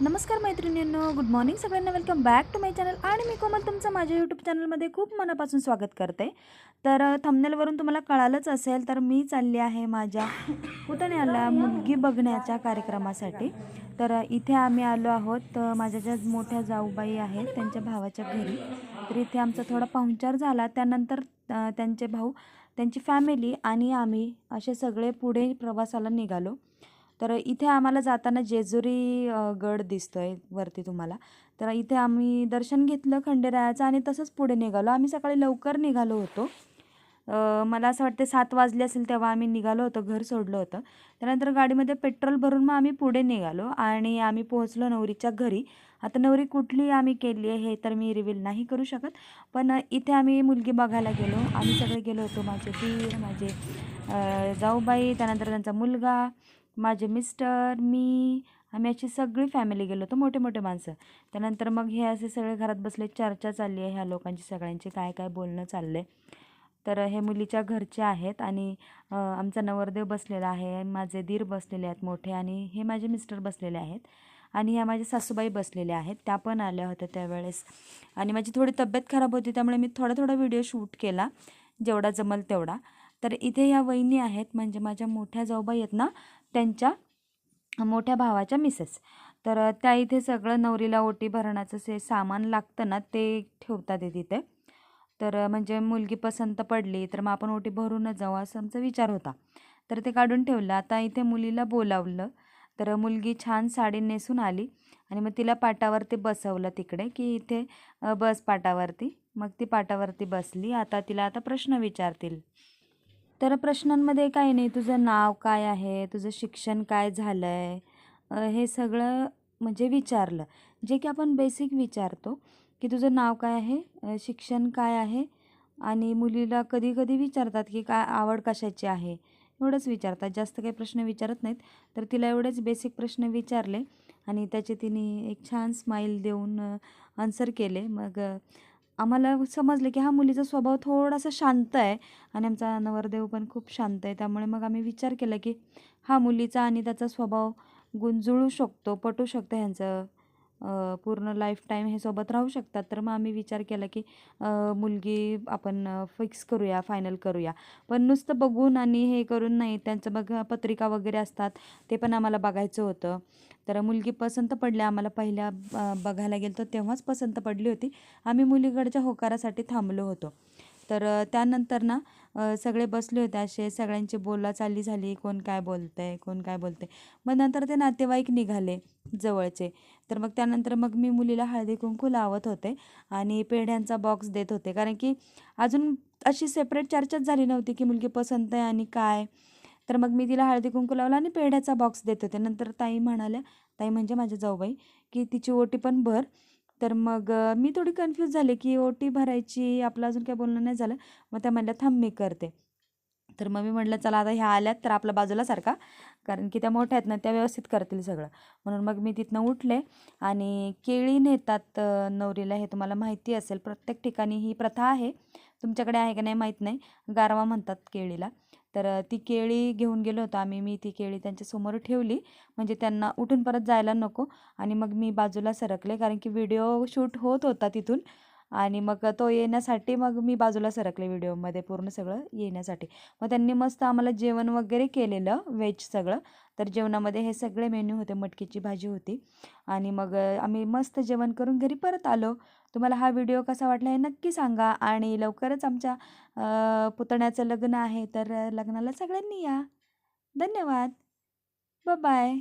नमस्कार मैत्रिणींनो good morning सगळ्यांना. Welcome back to my channel आणि मी कोमल तुमचं माझ्या यूट्यूब चॅनलमध्ये खूप मनापासून स्वागत करते. तर थंबनेलवरून तुम्हाला कळालंच असेल तर मी चालली आहे माझ्या पुतण्याला मुलगी बघण्याच्या कार्यक्रमासाठी. तर इथे आम्ही आलो आहोत माझ्या ज्या मोठ्या जाऊबाई आहेत त्यांच्या भावाच्या घरी. तर इथे आमचा थोडा पाहुणचार झाला. त्यानंतर त्यांचे भाऊ त्यांची फॅमिली आणि आम्ही असे सगळे पुढे प्रवासाला निघालो. तर इथे आम्हाला जाताना जेजुरी गड दिसतो आहे वरती तुम्हाला. तर इथे आम्ही दर्शन घेतलं खंडेरायाचं आणि तसंच पुढे निघालो. आम्ही सकाळी लवकर निघालो होतो. मला असं वाटते सात वाजले असेल तेव्हा आम्ही निघालो होतो घर सोडलं होतं. त्यानंतर गाडीमध्ये पेट्रोल भरून मग आम्ही पुढे निघालो आणि आम्ही पोहोचलो नवरीच्या घरी. आता नवरी कुठली आम्ही केली आहे हे तर मी रिव्हील नाही करू शकत. पण इथे आम्ही मुलगी बघायला गेलो. आम्ही सगळे गेलो होतो. माझे दीर माझे जाऊबाई त्यानंतर त्यांचा मुलगा माझे मिस्टर मी आम्ही अशी सगळी फॅमिली गेलो होतो मोठे मोठे माणसं. त्यानंतर मग हे असे सगळे घरात बसले चर्चा चालली आहे ह्या लोकांची सगळ्यांची काय काय बोलणं चाललं आहे तर हे मुलीच्या घरचे आहेत आणि आमचा नवरदेव बसलेला आहे माझे दीर बसलेले आहेत मोठे आणि हे माझे मिस्टर बसलेले आहेत आणि ह्या माझ्या सासूबाई बसलेल्या आहेत त्या पण आल्या होत्या त्यावेळेस. आणि माझी थोडी तब्येत खराब होती त्यामुळे मी थोडा थोडा व्हिडिओ शूट केला जेवढा जमल तेवढा. तर इथे ह्या वहिनी आहेत म्हणजे माझ्या मोठ्या जाऊबाई आहेत ना त्यांच्या मोठ्या भावाच्या मिसेस. तर त्या इथे सगळं नवरीला ओटी भरण्याचं जे सामान लागतं ना ते ठेवतात तिथे तर म्हणजे मुलगी पसंत पडली तर मग आपण ओटी भरूनच जाऊ असं आमचा विचार होता. तर ते काढून ठेवलं. आता इथे मुलीला बोलावलं. तर मुलगी छान साडी नेसून आली आणि मग तिला पाटावरती बसवलं तिकडे की इथे बस पाटावरती. मग ती पाटावरती बसली. आता तिला आता प्रश्न विचारतील. तर प्रश्नांमध्ये काही नाही. तुझं नाव काय आहे? तुझं शिक्षण काय झालं आहे हे सगळं म्हणजे विचारलं. जे की आपण बेसिक विचारतो की तुझं नाव काय आहे? शिक्षण काय आहे? आणि मुलीला कधी कधी विचारतात की काय आवड कशाची आहे? एवढंच विचारतात. जास्त काही प्रश्न विचारत नाहीत. तर तिला एवढेच बेसिक प्रश्न विचारले आणि त्याचे तिने एक छान स्माईल देऊन आन्सर केले. मग आम्हाला समजलं की हा मुलीचा स्वभाव थोडासा शांत आहे आणि आमचा नवरदेव पण खूप शांत आहे. त्यामुळे मग आम्ही विचार केला की हा मुलीचा आणि त्याचा स्वभाव गुंजळू शकतो पटू शकतो ह्यांचं. पूर्ण लाईफ टाईम हे सोबत राहू शकतात. तर मग आम्ही विचार केला की मुलगी आपण फिक्स करूया फायनल करूया. पण नुसतं बघून आणि हे करून नाही त्यांचं बघा पत्रिका वगैरे असतात ते पण आम्हाला बघायचं होतं. तर मुलगी पसंत पडली आम्हाला पहिल्या बघायला गेलो तर तेव्हाच पसंत पडली होती. आम्ही मुलीकडच्या होकारासाठी थांबलो होतो. तर त्यानंतर ना सगळे बसले होते असे. सगळ्यांची बोलाचाली झाली. कोण काय बोलतंय? कोण काय बोलतंय? मग नंतर ते नातेवाईक निघाले जवळचे. तर मग त्यानंतर मग मी मुलीला हळदी कुंकू लावत होते आणि पेढ्यांचा बॉक्स देत होते. कारण की अजून अशी सेपरेट चर्चाच झाली नव्हती की मुलगी पसंत आहे आणि काय. तर मग मी तिला हळदी कुंकू लावला आणि पेढ्याचा बॉक्स देत होते. नंतर ताई म्हणाल्या ताई म्हणजे माझ्या जाऊबाई की तिची ओटी पण भर. तर मग मी थोडी कन्फ्यूज झाले की ओ टी भरायची आपलं अजून काय बोलणं नाही झालं. मग त्या म्हणल्या थांब मी करते. तर मग मी म्हटलं चला आता ह्या आल्यात तर आपल्या बाजूला सारखा. कारण की त्या मोठ्या आहेत ना त्या व्यवस्थित करतील सगळं. म्हणून मग मी तिथनं उठले आणि केळी नेतात नवरीला हे तुम्हाला माहिती असेल प्रत्येक ठिकाणी ही प्रथा आहे. तुमच्याकडे आहे का नाही माहीत नाही. गारवा म्हणतात केळीला. तर ती केळी घेऊन गेलो होतो आम्ही. मी ती केळी त्यांच्यासमोर ठेवली. म्हणजे त्यांना उठून परत जायला नको. आणि मग मी बाजूला सरकले कारण की व्हिडिओ शूट होत होता तिथून. आणि मग तो येण्यासाठी मग मी बाजूला सरकले व्हिडिओमध्ये पूर्ण सगळं येण्यासाठी. मग त्यांनी मस्त आम्हाला जेवण वगैरे केलेलं व्हेज सगळं. तर जेवणामध्ये हे सगळे मेन्यू होते. मटकीची भाजी होती. आणि मग आम्ही मस्त जेवण करून घरी परत आलो. तुम्हाला हा व्हिडिओ कसा वाटला हे नक्की सांगा आणि लवकरच आमच्या पुतण्याचं लग्न आहे तर लग्नाला सगळ्यांनी या. धन्यवाद. बाय